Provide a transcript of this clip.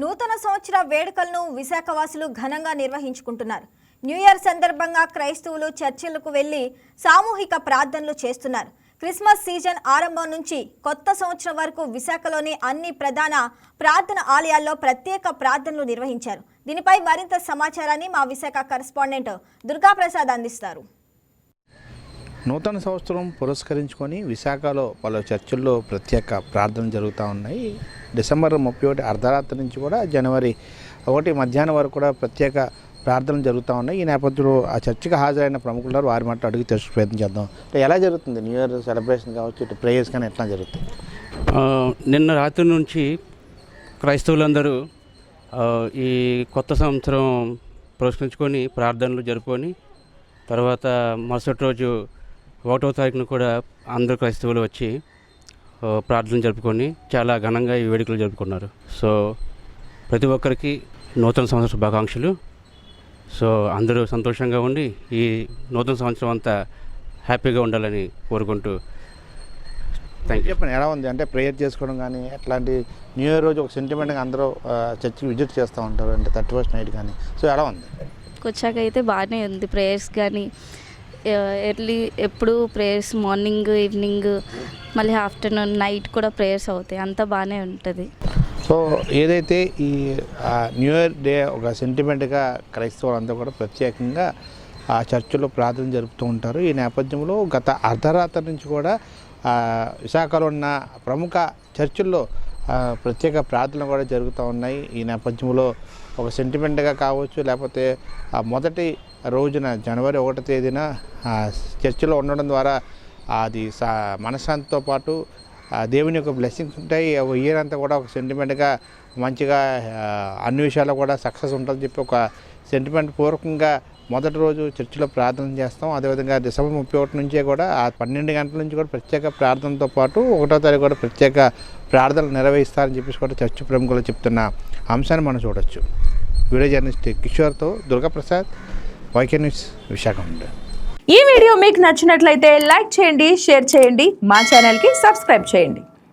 నూతన సంవత్సర వేడుకలను విశాఖవాసులు ఘనంగా నిర్వహించుకుంటున్నారు. న్యూ ఇయర్ సందర్భంగా క్రైస్తవులు చర్చిలకు వెళ్ళి సామూహిక ప్రార్థనలు చేస్తున్నారు. క్రిస్మస్ సీజన్ ఆరంభం నుంచి కొత్త సంవత్సరం వరకు విశాఖలోని అన్ని ప్రధాన ప్రార్థన ఆలయాల్లో ప్రత్యేక ప్రార్థనలు నిర్వహించారు. దీనిపై మరింత సమాచారాన్ని మా విశాఖ కరెస్పాండెంట్ దుర్గాప్రసాద్ అందిస్తారు. నూతన సంవత్సరం పురస్కరించుకొని విశాఖలో పలు చర్చిల్లో ప్రత్యేక ప్రార్థనలు జరుగుతూ ఉన్నాయి. డిసెంబర్ ముప్పై ఒకటి అర్ధరాత్రి నుంచి కూడా జనవరి ఒకటి మధ్యాహ్నం వరకు కూడా ప్రత్యేక ప్రార్థనలు జరుగుతూ ఉన్నాయి. ఈ నేపథ్యంలో ఆ చర్చికి హాజరైన ప్రముఖులు వారి మాట అడిగి తెలుసు ప్రయత్నం చేద్దాం. అంటే ఎలా జరుగుతుంది? న్యూ ఇయర్ సెలబ్రేషన్ కావచ్చు ఇటు ప్రేయర్స్ కానీ ఎట్లా జరుగుతుంది నిన్న రాత్రి నుంచి క్రైస్తవులందరూ ఈ కొత్త సంవత్సరం పురస్కరించుకొని ప్రార్థనలు జరుపుకొని తర్వాత మరుసటి రోజు ఒకటో తారీఖున కూడా అందరు క్రైస్తవులు వచ్చి ఆ, ప్రార్థన జరుపుకొని చాలా ఘనంగా ఈ వేడుకలు జరుపుకున్నారు. సో ప్రతి ఒక్కరికి నూతన సంవత్సర శుభాకాంక్షలు. సో అందరూ సంతోషంగా ఉండి ఈ నూతన సంవత్సరం అంతా హ్యాపీగా ఉండాలని కోరుకుంటూ థ్యాంక్ యూ చెప్పండి ఎలా ఉంది? అంటే ప్రేయర్ చేసుకోవడం కానీ ఎట్లాంటి న్యూ ఇయర్ రోజు ఒక సెంటిమెంట్గా అందరూ చర్చికి విజిట్ చేస్తూ ఉంటారు అంటే థర్టీ ఫస్ట్ నైట్ కానీ. సో ఎలా ఉంది? వచ్చాక అయితే బాగానే ఉంది ప్రేయర్స్ కానీ ఎర్లీ ఎప్పుడు ప్రేయర్స్ మార్నింగ్ ఈవినింగ్ మళ్ళీ ఆఫ్టర్నూన్ నైట్ కూడా ప్రేయర్స్ అవుతాయి. అంతా బాగానే ఉంటుంది. సో ఏదైతే ఈ న్యూ ఇయర్ డే ఒక సెంటిమెంట్గా క్రైస్తవులంతా కూడా ప్రత్యేకంగా ఆ చర్చిలో ప్రార్థన జరుపుతూ ఉంటారు. ఈ నేపథ్యంలో గత అర్ధరాత్రి నుంచి కూడా విశాఖలో ఉన్న ప్రముఖ చర్చిల్లో ప్రత్యేక ప్రార్థనలు కూడా జరుగుతూ ఉన్నాయి. ఈ నేపథ్యంలో ఒక సెంటిమెంట్గా కావచ్చు లేకపోతే ఆ మొదటి రోజున జనవరి ఒకటో తేదీన చర్చిలో ఉండడం ద్వారా అది సా మనశ్శాంతితో పాటు ఆ దేవుని యొక్క బ్లెస్సింగ్స్ ఉంటాయి. ఒక ఇయర్ అంతా కూడా ఒక సెంటిమెంట్గా మంచిగా అన్ని విషయాల్లో కూడా సక్సెస్ ఉంటుందని చెప్పి ఒక సెంటిమెంట్ పూర్వకంగా మొదటి రోజు చర్చిలో ప్రార్థన చేస్తాం. అదేవిధంగా డిసెంబర్ ముప్పై ఒకటి నుంచే కూడా ఆ పన్నెండు గంటల నుంచి కూడా ప్రత్యేక ప్రార్థనతో పాటు ఒకటో తారీఖు కూడా ప్రత్యేక ప్రార్థనలు నిర్వహిస్తారని చెప్పేసి కూడా చర్చి ప్రముఖులు చెప్తున్న అంశాన్ని మనం చూడొచ్చు. వీడియో జర్నలిస్ట్ కిషోర్తో దుర్గాప్రసాద్ వైకే న్యూస్ విశాఖ ఈ వీడియో మీకు నచ్చినట్లయితే లైక్ చేయండి షేర్ చేయండి మా ఛానల్కి సబ్స్క్రైబ్ చేయండి.